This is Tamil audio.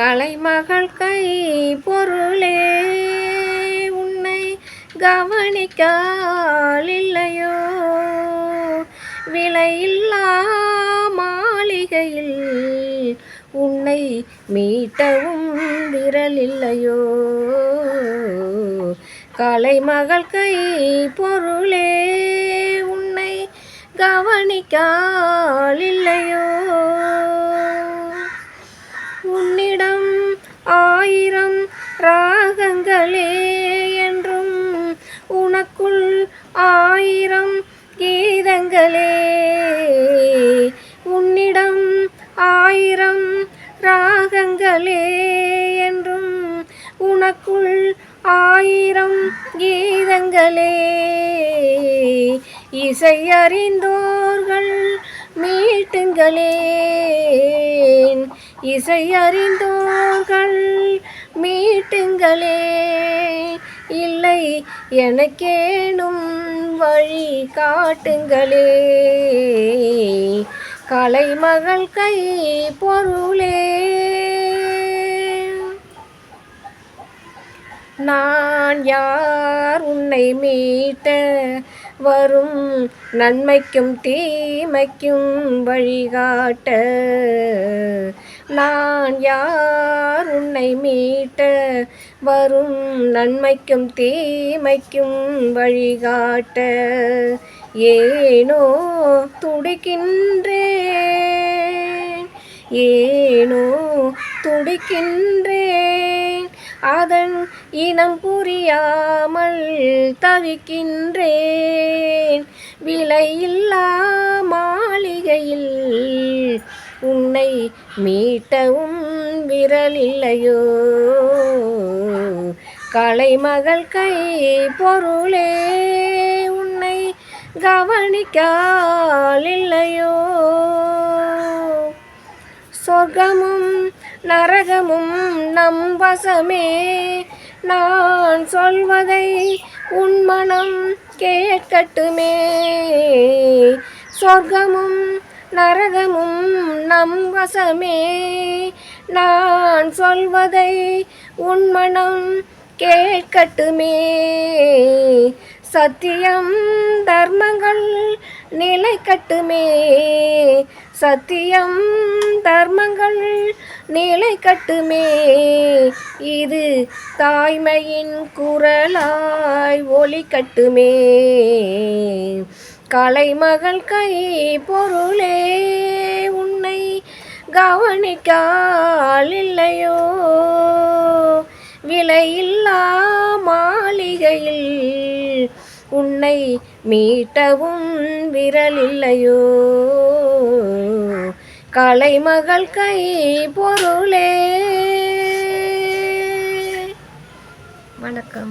கலைமகள் கை பொருளே. உன்னை கவனிக்கால் இல்லையோ விலையில்லா மாளிகையில் உன்னை மீட்டவும் விரலில்லையோ? கலைமகள் கை பொருளே. உன்னை கவனிக்கால் இல்லையோ ஆயிரம் கீதங்களே. உன்னிடம் ஆயிரம் ராகங்களே என்றும் உனக்குள் ஆயிரம் கீதங்களே. இசை அறிந்தோர்கள் மீட்டுங்களேன். இசை அறிந்தோர்கள் மீட்டுங்களே. இல்லை எனக்கேனும் வழி காட்டுங்களே கலைமகள் கை பொருளே. நான் யார் உன்னை மீட்ட வரும் நன்மைக்கும் தீமைக்கும் வழிகாட்ட நான் யார்? உன்னை மீட்ட வரும் நன்மைக்கும் தீமைக்கும் வழிகாட்ட ஏனோ துடிக்கின்றேன். ஏனோ துடிக்கின்றேன். அதன் இனம் புரியாமல் தவிக்கின்றேன். விலையில் மீட்டவும் விரலில்லையோ? கலைமகள் கை பொருளே உன்னை கவனிக்காலில்லையோ? சொர்க்கமும் நரகமும் நம் வசமே. நான் சொல்வதை உன் மனம் கேட்கட்டுமே. சொர்க்கமும் நரகமும் நம் வசமே. நான் சொல்வதை உண்மனம் கேட்கட்டுமே. சத்தியம் தர்மங்கள் நிலைக்கட்டுமே. சத்தியம் தர்மங்கள் நிலைக்கட்டுமே. இது தாய்மையின் குரலாய் ஒலிக்கட்டுமே. கலைமகள் கை பொருளே உன்னை கவனிக்கால் இல்லையோ விலையில்லா மாளிகையில் உன்னை மீட்டவும் விரலில்லையோ? கலைமகள் கை பொருளே. வணக்கம்.